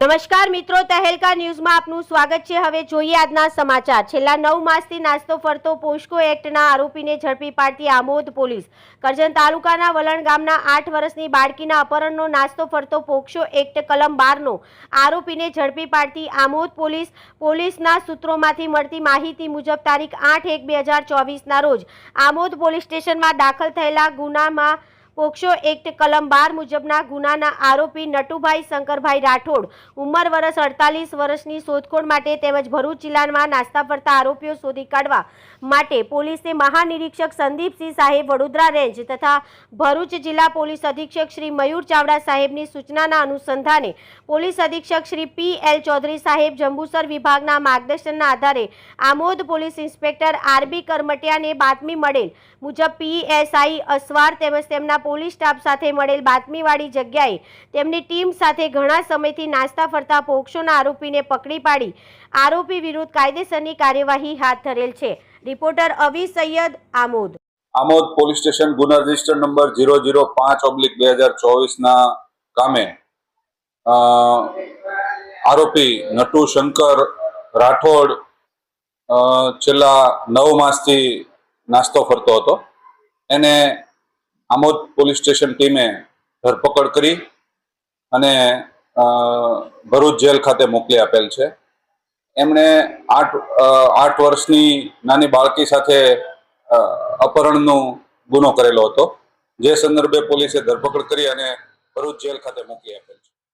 નમસ્કાર મિત્રો, તહેલકા ન્યૂઝમાં આપનું સ્વાગત છે. હવે જોઈએ આજના સમાચાર. છેલ્લા નવ માસથી નાસ્તો ફરતો પોસ્કો એક્ટના આરોપીને ઝડપી પાડતી આમોદ પોલીસ. કરજણ તાલુકાના વલણ ગામના આઠ વર્ષની બાળકીના અપહરણનો નાસ્તો ફરતો પોક્સો એક્ટ કલમ બારનો આરોપીને ઝડપી પાડતી આમોદ પોલીસ. પોલીસના સૂત્રોમાંથી મળતી માહિતી મુજબ તારીખ આઠ એક બે હજાર ચોવીસના રોજ આમોદ પોલીસ સ્ટેશનમાં દાખલ થયેલા ગુનામાં પોક્સો એક્ટ કલમ બાર મુજબના ગુનાના આરોપી નટુભાઈ શંકરભાઈ રાઠોડ ઉંમર વર્ષ અડતાલીસ વર્ષની શોધખોળ માટે તેમજ ભરૂચ જિલ્લામાં નાસ્તા ફરતા આરોપીઓ શોધી કાઢવા માટે પોલીસે મહાનિરીક્ષક સંદીપસિંહ સાહેબ વડોદરા રેન્જ તથા ભરૂચ જિલ્લા પોલીસ અધિક્ષક શ્રી મયુર ચાવડા સાહેબની સૂચનાના અનુસંધાને પોલીસ અધિક્ષક શ્રી પી એલ ચૌધરી સાહેબ જંબુસર વિભાગના માર્ગદર્શનના આધારે આમોદ પોલીસ ઇન્સ્પેક્ટર આરબી કરમટિયાને બાતમી મળેલ મુજબ પીએસઆઈ અસવાર તેમજ તેમના પોલીસ સ્ટાફ સાથે મળેલ બાતમીવાળી જગ્યાએ તેમની ટીમ સાથે ઘણા સમયથી નાસ્તા ફરતા પોક્સોના આરોપીને પકડી પાડી. આરોપી વિરુદ્ધ કાયદેસરની કાર્યવાહી હાથ ધરેલ છે. Reporter Avi Saiyed Amod. Amod police station ગુના રજિસ્ટર નંબર ઝીરો ઝીરો પાંચ ઓબ્લિક બે હજાર ચોવીસના કામે આરોપી નટુ શંકર રાઠોડ છેલ્લા નવ માસથી નાસ્તો ફરતો હતો. એને આમોદ પોલીસ સ્ટેશન ટીમે ધરપકડ કરી અને ભરૂચ જેલ ખાતે મોકલી આપેલ છે. એમણે આઠ આઠ વર્ષની નાની બાળકી સાથે અપહરણનો ગુનો કરેલો હતો. જે સંદર્ભે પોલીસે ધરપકડ કરી અને ભરૂચ જેલ ખાતે મોકલી આપેલ છે.